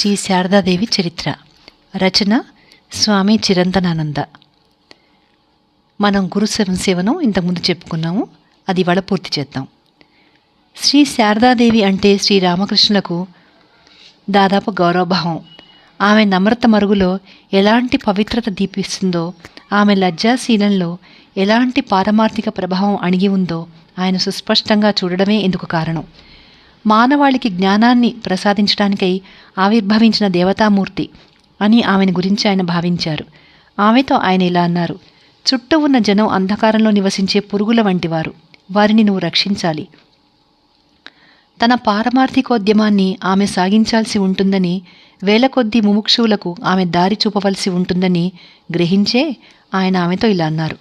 శ్రీ శారదాదేవి చరిత్ర. రచన స్వామి చిరంతనానంద. మనం గురు సంసేవనం ఇంతకుముందు చెప్పుకున్నాము. అది ఇవాళ పూర్తి చేద్దాం. శ్రీ శారదాదేవి అంటే శ్రీ రామకృష్ణులకు దాదాపు గౌరవభావం. ఆమె నమ్రత మరుగులో ఎలాంటి పవిత్రత దీపిస్తుందో ఆమె లజ్జాశీలంలో ఎలాంటి పారమార్థిక ప్రభావం అణిగి ఉందో ఆయన సుస్పష్టంగా చూడడమే ఇందుకు కారణం. మానవాళికి జ్ఞానాన్ని ప్రసాదించడానికై ఆవిర్భవించిన దేవతామూర్తి అని ఆమెను గురించి ఆయన భావించారు. ఆమెతో ఆయన ఇలా అన్నారు చుట్టూ ఉన్న జనం అంధకారంలో నివసించే పురుగుల వంటివారు. వారిని నువ్వు రక్షించాలి. తన పారమార్థికోద్యమాన్ని ఆమె సాగించాల్సి ఉంటుందని వేల కొద్దీ ముముక్షువులకు ఆమె దారి చూపవలసి ఉంటుందని గ్రహించే ఆయన ఆమెతో ఇలా అన్నారు.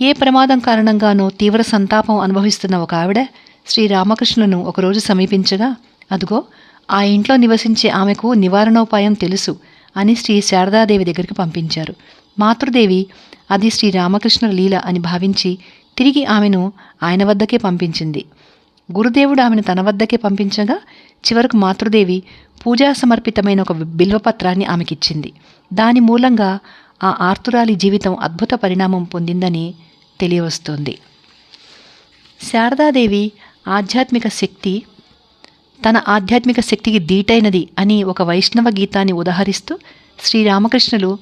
ఏ ప్రమాదం కారణంగానో తీవ్ర సంతాపం అనుభవిస్తున్న ఒక ఆవిడ శ్రీరామకృష్ణులను ఒకరోజు సమీపించగా అదుగో ఆ ఇంట్లో నివసించే ఆమెకు నివారణోపాయం తెలుసు అని శ్రీ శారదాదేవి దగ్గరికి పంపించారు. మాతృదేవి అది శ్రీరామకృష్ణుల లీల అని భావించి తిరిగి ఆమెను ఆయన వద్దకే పంపించింది. గురుదేవుడు ఆమెను తన వద్దకే పంపించగా చివరకు మాతృదేవి పూజా సమర్పితమైన ఒక బిల్వపత్రాన్ని ఆమెకిచ్చింది. దాని మూలంగా ఆ ఆర్తురాలి జీవితం అద్భుత పరిణామం పొందిందని తెలియవస్తోంది. శారదాదేవి ఆధ్యాత్మిక శక్తి తన ఆధ్యాత్మిక శక్తికి దీటైనది అని ఒక వైష్ణవ గీతాన్ని ఉదహరిస్తూ శ్రీరామకృష్ణులు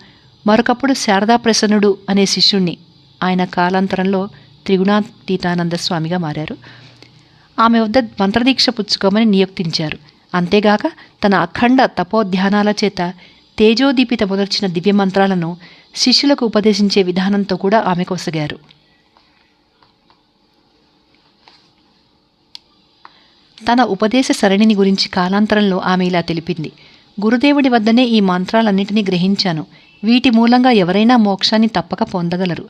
మరొకప్పుడు శారదా ప్రసన్నుడు అనే శిష్యుణ్ణి ఆయన కాలాంతరంలో త్రిగుణాతీతానంద స్వామిగా మారారు. ఆమె వద్ద మంత్రదీక్ష పుచ్చుకోమని నియుక్తించారు. అంతేగాక తన అఖండ తపోధ్యానాల చేత తేజోదీపిత మొదర్చిన దివ్య మంత్రాలను శిష్యులకు ఉపదేశించే విధానంతో కూడా ఆమె కొసగారు. తన ఉపదేశ సరణిని గురించి కాలాంతరంలో ఆమె ఇలా తెలిపింది. గురుదేవుడి వద్దనే ఈ మంత్రాలన్నింటినీ గ్రహించాను. వీటి మూలంగా ఎవరైనా మోక్షాన్ని తప్పక పొందగలరు.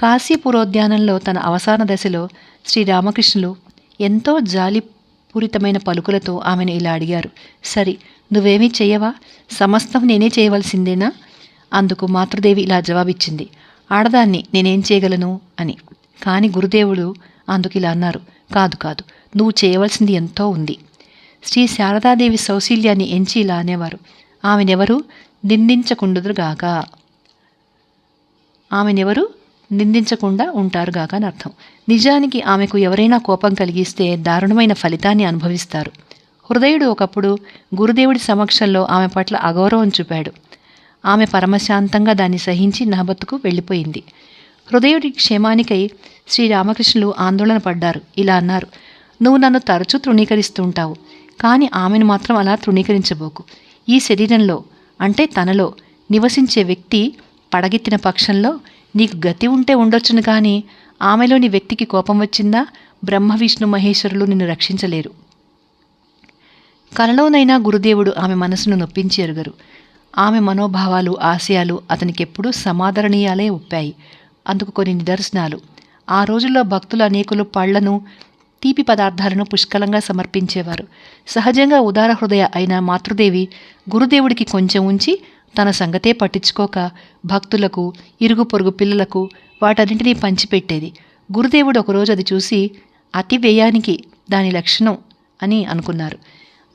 కాశీపురోద్యానంలో తన అవసాన దశలో శ్రీరామకృష్ణులు ఎంతో జాలిపూరితమైన పలుకులతో ఆమెను ఇలా అడిగారు. సరి నువ్వేమీ చేయవా సమస్తం నేనే చేయవలసిందేనా? అందుకు మాతృదేవి ఇలా జవాబిచ్చింది. ఆడదాన్ని నేనేం చేయగలను? అని. కానీ గురుదేవుడు అందుకు ఇలా అన్నారు. కాదు కాదు. నువ్వు చేయవలసింది ఎంతో ఉంది. శ్రీ శారదాదేవి సౌశీల్యాన్ని ఎంచి ఇలా అనేవారు. ఆమెనెవరు? నిందించకుండుదురుగాక ఆమెనెవరు? నిందించకుండా ఉంటారుగాక అని అర్థం. నిజానికి ఆమెకు ఎవరైనా కోపం కలిగిస్తే దారుణమైన ఫలితాన్ని అనుభవిస్తారు. హృదయుడు ఒకప్పుడు గురుదేవుడి సమక్షంలో ఆమె పట్ల అగౌరవం చూపాడు. ఆమె పరమశాంతంగా దాన్ని సహించి నహబత్తుకు వెళ్ళిపోయింది. హృదయుడి క్షేమానికై శ్రీరామకృష్ణులు ఆందోళన పడ్డారు. ఇలా అన్నారు. నువ్వు నన్ను తరచూ తృణీకరిస్తుంటావు కానీ ఆమెను మాత్రం అలా తృణీకరించబోకు. ఈ శరీరంలో అంటే తనలో నివసించే వ్యక్తి పడగెత్తిన పక్షంలో నీకు గతి ఉంటే ఉండొచ్చును కానీ ఆమెలోని వ్యక్తికి కోపం వచ్చిందా బ్రహ్మ విష్ణు మహేశ్వరులు నిన్ను రక్షించలేరు. కలలోనైనా గురుదేవుడు ఆమె మనసును నొప్పించి ఎరుగరు. ఆమె మనోభావాలు ఆశయాలు అతనికి ఎప్పుడూ సమాదరణీయాలే ఒప్పాయి. అందుకు కొన్ని నిదర్శనాలు. ఆ రోజుల్లో భక్తులు అనేకులు పళ్ళను తీపి పదార్థాలను పుష్కలంగా సమర్పించేవారు. సహజంగా ఉదార హృదయ అయిన మాతృదేవి గురుదేవుడికి కొంచెం ఉంచి తన సంగతే పట్టించుకోక భక్తులకు ఇరుగు పొరుగు పిల్లలకు వాటన్నింటినీ పంచిపెట్టేది. గురుదేవుడు ఒకరోజు అది చూసి అతి వ్యయానికి దాని లక్షణం అని అనుకున్నారు.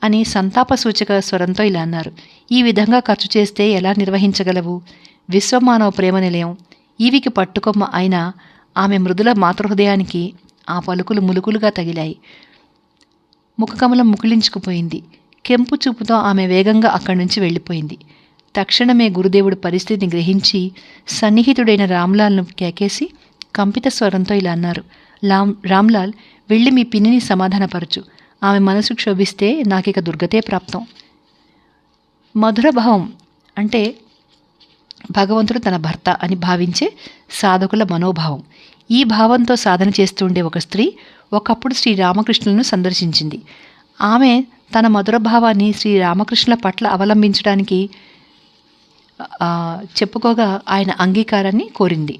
అని సంతాప సూచక స్వరంతో ఇలా అన్నారు. ఈ విధంగా ఖర్చు చేస్తే ఎలా నిర్వహించగలవు? విశ్వమానవ ప్రేమ నిలయం. ఈవికి పట్టుకొమ్మ అయిన ఆమె మృదుల మాతృహృదయానికి ఆ పలుకులు ములుకులుగా తగిలాయి. ముఖకమలం ముకుళించుకుపోయింది. కెంపు చూపుతో ఆమె వేగంగా అక్కడి నుంచి వెళ్ళిపోయింది. తక్షణమే గురుదేవుడు పరిస్థితిని గ్రహించి సన్నిహితుడైన రామ్లాల్ను కేకేసి కంపిత స్వరంతో ఇలా అన్నారు లామ్ రామ్లాల్ వెళ్ళి మీ పిన్నిని సమాధానపరచు. ఆమె మనసు క్షోభిస్తే నాకిక దుర్గతే ప్రాప్తం. మధుర భావం అంటే భగవంతుడు తన భర్త అని భావించే సాధకుల మనోభావం. ఈ భావంతో సాధన చేస్తుండే ఒక స్త్రీ ఒకప్పుడు శ్రీ రామకృష్ణులను సందర్శించింది. ఆమె తన మధుర భావాన్ని శ్రీ రామకృష్ణుల పట్ల అవలంబించడానికి చెప్పుకోగా ఆయన అంగీకారాన్ని కోరింది.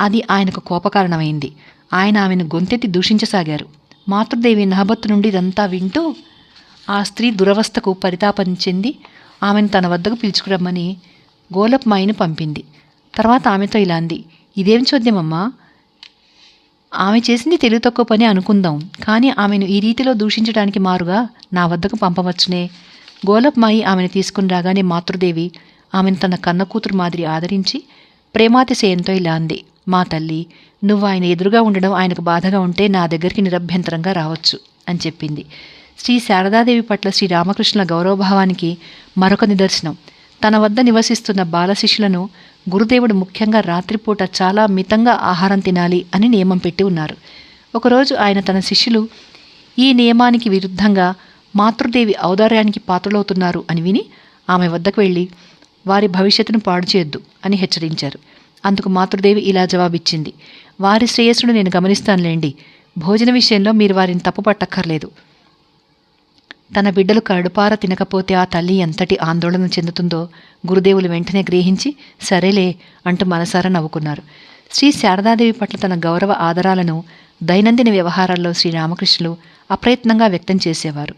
అది ఆయనకు కోపకారణమైంది. ఆయన ఆమెను గొంతెత్తి దూషించసాగారు. మాతృదేవి నహబత్తు నుండి ఇదంతా వింటూ ఆ స్త్రీ దురవస్థకు పరితాపం చెంది ఆమెను తన వద్దకు పిలుచుకురమ్మని గోలప్మాయిని పంపింది. తర్వాత ఆమెతో ఇలా అంది ఇదేం చోద్యమమ్మా? ఆమె చేసింది తెలివి తక్కువ పని అనుకుందాం. కానీ ఆమెను ఈ రీతిలో దూషించడానికి మారుగా నా వద్దకు పంపవచ్చునే. గోలప్మాయి ఆమెను తీసుకుని రాగానే మాతృదేవి ఆమెను తన కన్న కూతురు మాదిరి ఆదరించి ప్రేమాతిశయంతో ఇలా అంది. మా తల్లి నువ్వు ఆయన ఎదురుగా ఉండడం ఆయనకు బాధగా ఉంటే నా దగ్గరికి నిరభ్యంతరంగా రావచ్చు అని చెప్పింది. శ్రీ శారదాదేవి పట్ల శ్రీ రామకృష్ణుల గౌరవభావానికి మరొక నిదర్శనం. తన వద్ద నివసిస్తున్న బాలశిష్యులను గురుదేవుడు ముఖ్యంగా రాత్రిపూట చాలా మితంగా ఆహారం తినాలి అని నియమం పెట్టి ఉన్నారు. ఒకరోజు ఆయన తన శిష్యులు ఈ నియమానికి విరుద్ధంగా మాతృదేవి ఔదార్యానికి పాత్రలవుతున్నారు అని విని ఆమె వద్దకు వెళ్ళి వారి భవిష్యత్తును పాడు చేయొద్దు అని హెచ్చరించారు. అందుకు మాతృదేవి ఇలా జవాబిచ్చింది వారి శ్రేయస్సును నేను గమనిస్తానులేండి. భోజన విషయంలో మీరు వారిని తప్పు పట్టక్కర్లేదు తన బిడ్డలు కడుపార తినకపోతే ఆ తల్లి ఎంతటి ఆందోళన చెందుతుందో గురుదేవులు వెంటనే గ్రహించి సరేలే అంటూ మనసారా నవ్వుకున్నారు. శ్రీ శారదాదేవి పట్ల తన గౌరవ ఆదరాలను దైనందిన వ్యవహారాల్లో శ్రీరామకృష్ణులు అప్రయత్నంగా వ్యక్తం చేసేవారు.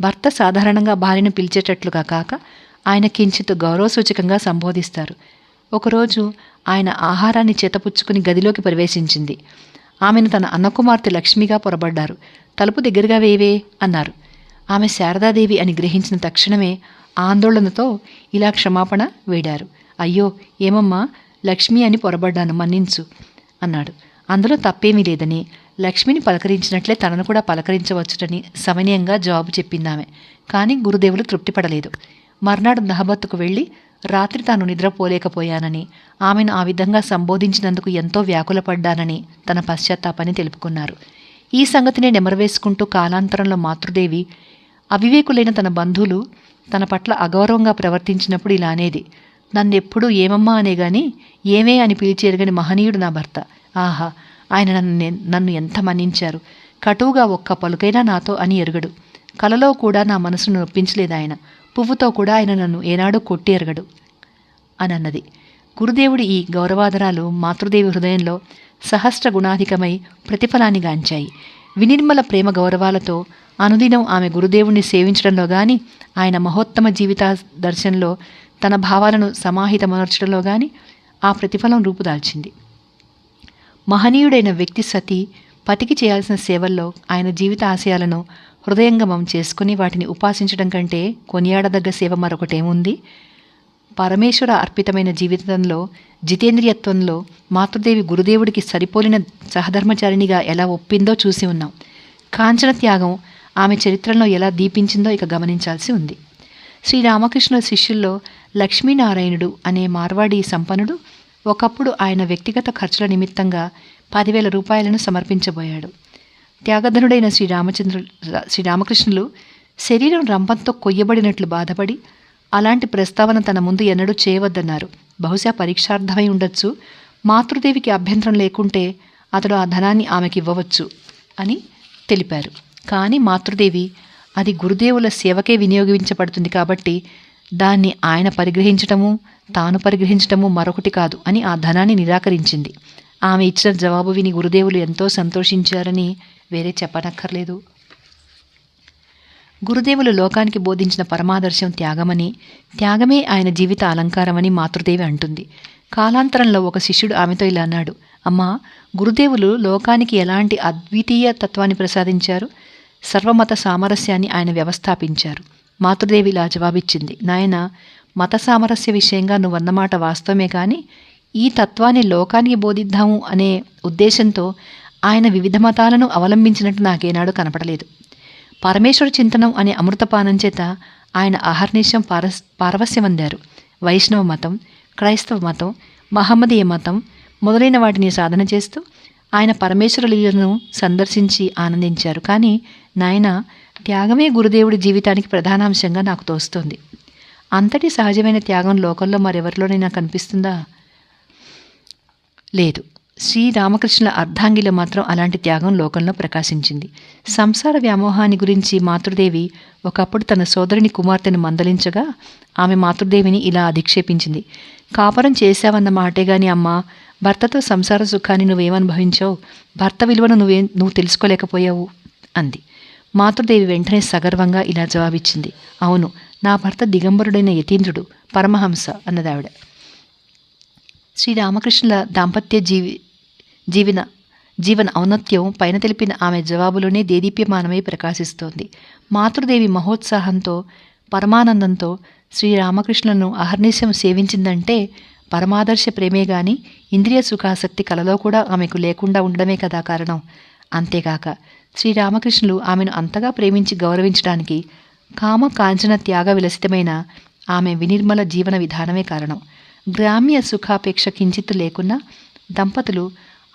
భర్త సాధారణంగా భార్యను పిలిచేటట్లుగా కాక ఆయన కించిత్ గౌరవసూచకంగా సంబోధిస్తారు. ఒకరోజు ఆయన ఆహారాన్ని చేతపుచ్చుకుని గదిలోకి ప్రవేశించింది. ఆమెను తన అన్నకుమార్తె లక్ష్మిగా పొరబడ్డారు. తలుపు దగ్గరగా వేవే అన్నారు. ఆమె శారదాదేవి అని గ్రహించిన తక్షణమే ఆందోళనతో ఇలా క్షమాపణ వేడారు. అయ్యో ఏమమ్మా? లక్ష్మి అని పొరబడ్డాను మన్నించు అన్నాడు. అందులో తప్పేమీ లేదని లక్ష్మిని పలకరించినట్లే తనను కూడా పలకరించవచ్చుటని సమనీయంగా జవాబు చెప్పిందామె. కానీ గురుదేవులు తృప్తిపడలేదు. మర్నాడు దహబత్తుకు వెళ్ళి రాత్రి తాను నిద్రపోలేకపోయానని ఆమెను ఆ విధంగా సంబోధించినందుకు ఎంతో వ్యాకులపడ్డానని తన పశ్చాత్తాపాన్ని తెలుపుకున్నారు. ఈ సంగతిని నెమరవేసుకుంటూ కాలాంతరంలో మాతృదేవి అవివేకులైన తన బంధువులు తన పట్ల అగౌరవంగా ప్రవర్తించినప్పుడు ఇలా అనేది నన్నెప్పుడూ ఏమమ్మా అనే గాని ఏమే అని పిలిచేరుగని మహనీయుడు నా భర్త. ఆహా ఆయన నన్ను నన్ను ఎంత మన్నించారు. కటువుగా ఒక్క పలుకైనా నాతో అని ఎరుగడు. కలలో కూడా నా మనసును నొప్పించలేదు ఆయన. పువ్వుతో కూడా ఆయన నన్ను ఏనాడూ కొట్టి ఎరగడు అని అన్నది గురుదేవుడి ఈ గౌరవాదరాలు మాతృదేవి హృదయంలో సహస్ర గుణాధికమై ప్రతిఫలాన్ని గాంచాయి. వినిర్మల ప్రేమ గౌరవాలతో అనుదినం ఆమె గురుదేవుణ్ణి సేవించడంలో గాని ఆయన మహోత్తమ జీవిత దర్శనంలో తన భావాలను సమాహితమర్చడంలో గాని ఆ ప్రతిఫలం రూపుదాల్చింది. మహనీయుడైన వ్యక్తి సతి పతికి చేయాల్సిన సేవల్లో ఆయన జీవిత ఆశయాలను హృదయంగమం చేసుకుని వాటిని ఉపాసించడం కంటే కొనియాడదగ్గ సేవ మరొకటేముంది? పరమేశ్వర అర్పితమైన జీవితంలో జితేంద్రియత్వంలో మాతృదేవి గురుదేవుడికి సరిపోలిన సహధర్మచారిణిగా ఎలా ఒప్పిందో చూసి ఉన్నాం. కాంచన త్యాగం ఆమె చరిత్రలో ఎలా దీపించిందో ఇక గమనించాల్సి ఉంది. శ్రీరామకృష్ణుల శిష్యుల్లో లక్ష్మీనారాయణుడు అనే మార్వాడి సంపన్నుడు ఒకప్పుడు ఆయన వ్యక్తిగత ఖర్చుల నిమిత్తంగా పదివేల రూపాయలను సమర్పించబోయాడు. త్యాగధనుడైన శ్రీరామచంద్రు శ్రీరామకృష్ణులు శరీరం రంపంతో కొయ్యబడినట్లు బాధపడి అలాంటి ప్రస్తావన తన ముందు ఎన్నడూ చేయవద్దన్నారు. బహుశా పరీక్షార్థమై ఉండొచ్చు మాతృదేవికి అభ్యంతరం లేకుంటే అతడు ఆ ధనాన్ని ఆమెకి ఇవ్వవచ్చు అని తెలిపారు. కానీ మాతృదేవి అది గురుదేవుల సేవకే వినియోగించబడుతుంది కాబట్టి దాన్ని ఆయన పరిగ్రహించటము తాను పరిగ్రహించటము మరొకటి కాదు అని ఆ ధనాన్ని నిరాకరించింది. ఆమె ఇచ్చిన జవాబు విని గురుదేవులు ఎంతో సంతోషించారని వేరే చెప్పనక్కర్లేదు. గురుదేవులు లోకానికి బోధించిన పరమాదర్శం త్యాగమని త్యాగమే ఆయన జీవిత అలంకారమని మాతృదేవి అంటుంది. కాలాంతరంలో ఒక శిష్యుడు ఆమెతో ఇలా అన్నాడు అమ్మా గురుదేవులు లోకానికి ఎలాంటి అద్వితీయ తత్వాన్ని ప్రసాదించారు? సర్వమత సామరస్యాన్ని ఆయన వ్యవస్థాపించారు. మాతృదేవి ఇలా జవాబిచ్చింది నాయన మత సామరస్య విషయంగా నువ్వన్నమాట వాస్తవమే కానీ ఈ తత్వాన్ని లోకానికి బోధిద్దాము అనే ఉద్దేశంతో ఆయన వివిధ మతాలను అవలంబించినట్టు నాకేనాడు కనపడలేదు. పరమేశ్వర చింతనం అనే అమృతపానం చేత ఆయన అహర్నిశం పారస్ పారవస్యమందారు. వైష్ణవ మతం క్రైస్తవ మతం మహమ్మదీయ మతం మొదలైన వాటిని సాధన చేస్తూ ఆయన పరమేశ్వరులను సందర్శించి ఆనందించారు. కానీ నాయన త్యాగమే గురుదేవుడి జీవితానికి ప్రధానాంశంగా నాకు తోస్తోంది. అంతటి సహజమైన త్యాగం లోకంలో మరెవరిలోనైనా కనిపిస్తుందా? లేదు. శ్రీరామకృష్ణుల అర్ధాంగిలో మాత్రం అలాంటి త్యాగం లోకంలో ప్రకాశించింది. సంసార వ్యామోహాన్ని గురించి మాతృదేవి ఒకప్పుడు తన సోదరుని కుమార్తెను మందలించగా ఆమె మాతృదేవిని ఇలా అధిక్షేపించింది. కాపురం చేశావన్న మాటే గాని అమ్మా భర్తతో సంసార సుఖాన్ని నువ్వేమనుభవించావు? భర్త విలువను నువ్వే నువ్వు తెలుసుకోలేకపోయావు అంది. మాతృదేవి వెంటనే సగర్వంగా ఇలా జవాబిచ్చింది. అవును నా భర్త దిగంబరుడైన యతీంద్రుడు పరమహంస అన్నదావిడ. శ్రీరామకృష్ణుల దాంపత్య జీవి జీవన జీవన ఔన్నత్యం పైన తెలిపిన ఆమె జవాబులోనే దేదీప్యమానమై ప్రకాశిస్తోంది. మాతృదేవి మహోత్సాహంతో పరమానందంతో శ్రీరామకృష్ణులను అహర్నిశం సేవించిందంటే పరమాదర్శ ప్రేమే గాని ఇంద్రియ సుఖాసక్తి కలలో కూడా ఆమెకు లేకుండా ఉండడమే కదా కారణం. అంతేగాక శ్రీరామకృష్ణులు ఆమెను అంతగా ప్రేమించి గౌరవించడానికి కామ కాంచన త్యాగ విలసితమైన ఆమె వినిర్మల జీవన విధానమే కారణం. గ్రామ్య సుఖాపేక్ష కించిత్ లేకున్నా దంపతులు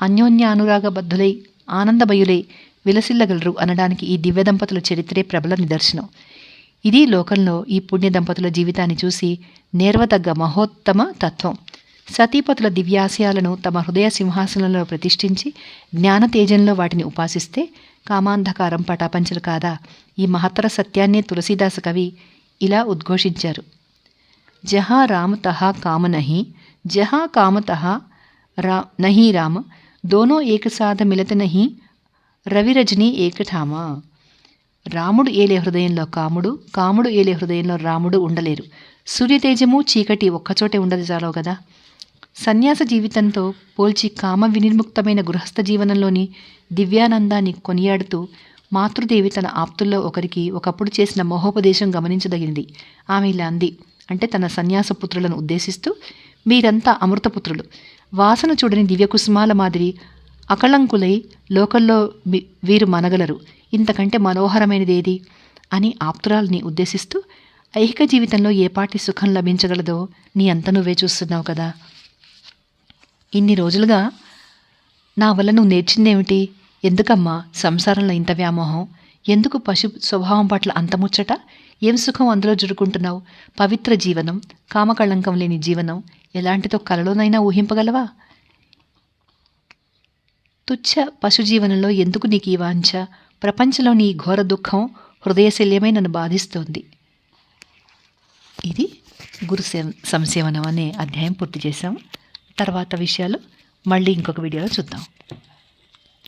అన్యోన్యానురాగబద్ధులై ఆనందమయులై విలసిల్లగలరు అనడానికి ఈ దివ్య దంపతుల చరిత్రే ప్రబల నిదర్శనం. ఇది లోకంలో ఈ పుణ్య దంపతుల జీవితాన్ని చూసి నేర్వతగ్గ మహోత్తమ తత్వం. సతీపతుల దివ్యాశయాలను తమ హృదయ సింహాసనంలో ప్రతిష్ఠించి జ్ఞాన తేజంలో వాటిని ఉపాసిస్తే కామాంధకారం పటాపంచలు కాదా? ఈ మహత్తర సత్యాన్నే తులసీదాస కవి ఇలా ఉద్ఘోషించారు. జహా రామ తహా కామ నహి జహా కామత రా నహి రామ దోనో ఏకసాధ మిలత నహి రవిరజని ఏకఠామ. రాముడు ఏలే హృదయంలో కాముడు కాముడు ఏలే హృదయంలో రాముడు ఉండలేరు. సూర్యతేజము చీకటి ఒక్కచోటే ఉండదు చాలవు కదా? సన్యాస జీవితంతో పోల్చి కామ వినిర్ముక్తమైన గృహస్థ జీవనంలోని దివ్యానందాన్ని కొనియాడుతూ మాతృదేవి తన ఆప్తుల్లో ఒకరికి ఒకప్పుడు చేసిన మోహోపదేశం గమనించదగినది ఆమె ఇలా అంది. అంటే తన సన్యాస పుత్రులను ఉద్దేశిస్తూ మీరంతా అమృతపుత్రులు వాసన చూడని దివ్యకుసుమాల మాదిరి అకళంకులై లోకల్లో వీరు మనగలరు. ఇంతకంటే మనోహరమైనది ఏది అని ఆప్తురాల్ని ఉద్దేశిస్తూ ఐహిక జీవితంలో ఏపాటి సుఖం లభించగలదో నీ అంత నువ్వే చూస్తున్నావు కదా. ఇన్ని రోజులుగా నా వల్ల నువ్వు నేర్చిందేమిటి? ఎందుకమ్మా సంసారంలో ఇంత వ్యామోహం? ఎందుకు పశు స్వభావం పట్ల అంత ముచ్చట? ఏం సుఖం అందులో జురుకుంటున్నావు? పవిత్ర జీవనం కామకళంకం లేని జీవనం ఎలాంటిదో కలలోనైనా ఊహింపగలవా? తుచ్చ పశుజీవనంలో ఎందుకు నీకు ఈ వాంఛ? ప్రపంచంలోని ఈ ఘోర దుఃఖం హృదయశల్యమై నన్ను బాధిస్తోంది. ఇది గురు సేవ- సంసేవనం అనే అధ్యాయం పూర్తి చేశాం. తర్వాత విషయాలు మళ్ళీ ఇంకొక వీడియోలో చూద్దాం.